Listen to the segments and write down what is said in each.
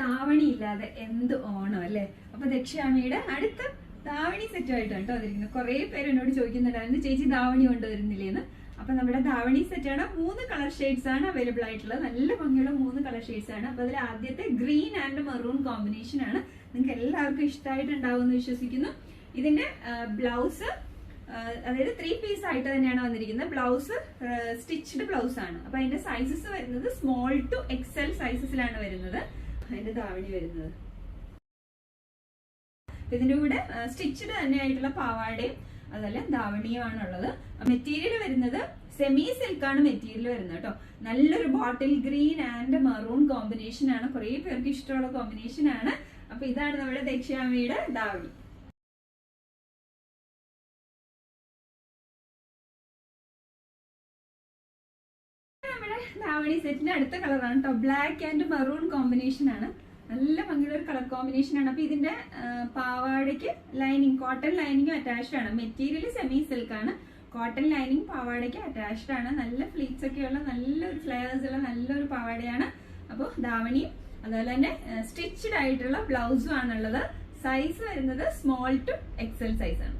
ദാവണി ഇല്ലാതെ എന്ത് ഓണം അല്ലേ? അപ്പൊ ദക്ഷിണാമിയുടെ അടുത്ത ദാവണി സെറ്റ് ആയിട്ടാണ് കേട്ടോ അതിരിക്കുന്നത് കുറെ പേര് എന്നോട് ചോദിക്കുന്നുണ്ടായിരുന്നു ചേച്ചി ദാവണി കൊണ്ടുവരുന്നില്ലേന്ന്? അപ്പൊ നമ്മുടെ സെറ്റ് ആണ്. മൂന്ന് കളർ ഷെയ്ഡ്സ് ആണ് അവൈലബിൾ ആയിട്ടുള്ളത്. നല്ല ഭംഗിയുള്ള മൂന്ന് കളർ ഷെയ്ഡ്സ് ആണ്. അപ്പൊ അതിൽ ആദ്യത്തെ ഗ്രീൻ ആൻഡ് മെറൂൺ കോമ്പിനേഷൻ ആണ്. നിങ്ങൾക്ക് എല്ലാവർക്കും ഇഷ്ടമായിട്ടുണ്ടാവും എന്ന് വിശ്വസിക്കുന്നു. ഇതിന്റെ ബ്ലൗസ് അതായത് ത്രീ പീസ് ആയിട്ട് തന്നെയാണ് വന്നിരിക്കുന്നത്. ബ്ലൗസ് സ്റ്റിച്ച്ഡ് ബ്ലൗസ് ആണ്. അപ്പൊ അതിന്റെ സൈസസ് വരുന്നത് സ്മോൾ ടു എക്സൽ സൈസസിലാണ് വരുന്നത്. അതിന്റെ താവണി വരുന്നത്. ഇതിന്റെ കൂടെ സ്റ്റിച്ചഡ് തന്നെ ആയിട്ടുള്ള പാവാടയും അതല്ല ധാവണിയുമാണ് ഉള്ളത് മെറ്റീരിയൽ വരുന്നത് സെമി സിൽക്ക് ആണ് മെറ്റീരിയൽ വരുന്നത് കേട്ടോ. നല്ലൊരു bottle green and maroon combination ആണ്. കുറെ പേർക്ക് ഇഷ്ടമുള്ള കോമ്പിനേഷൻ ആണ്. അപ്പൊ ഇതാണ് നമ്മുടെ ദക്ഷിണാമിയുടെ ധാവണി നമ്മുടെ ധാവണി സെറ്റിന്റെ അടുത്ത കളറാണ് കേട്ടോ. ബ്ലാക്ക് ആൻഡ് മെറൂൺ കോമ്പിനേഷൻ ആണ്. നല്ല ഭംഗിയുള്ള ഒരു കളർ കോമ്പിനേഷൻ ആണ്. അപ്പൊ ഇതിന്റെ പാവാടയ്ക്ക് ലൈനിങ് കോട്ടൺ ലൈനിങ് അറ്റാച്ച്ഡ് ആണ്. മെറ്റീരിയൽ സെമി സിൽക്ക് ആണ്. കോട്ടൺ ലൈനിങ് പാവാടയ്ക്ക് അറ്റാച്ച്ഡ് ആണ്. നല്ല ഫ്ലീറ്റ്സ് ഉള്ള നല്ലൊരു ഫ്ലേവേഴ്സ് ഉള്ള നല്ലൊരു പാവാടയാണ്. അപ്പോൾ ധാവണിയും അതുപോലെ തന്നെ സ്റ്റിച്ച്ഡ് ആയിട്ടുള്ള ബ്ലൗസും ആണുള്ളത്. സൈസ് വരുന്നത് സ്മോൾ ടു എക്സൽ സൈസ് ആണ്.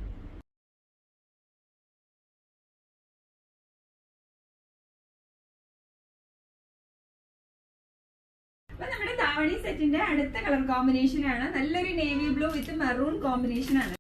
അപ്പൊ നമ്മുടെ ധാവണി സെറ്റിന്റെ അടുത്ത കളർ കോമ്പിനേഷൻ ആണ്. നല്ലൊരു navy blue with maroon combination ആണ്.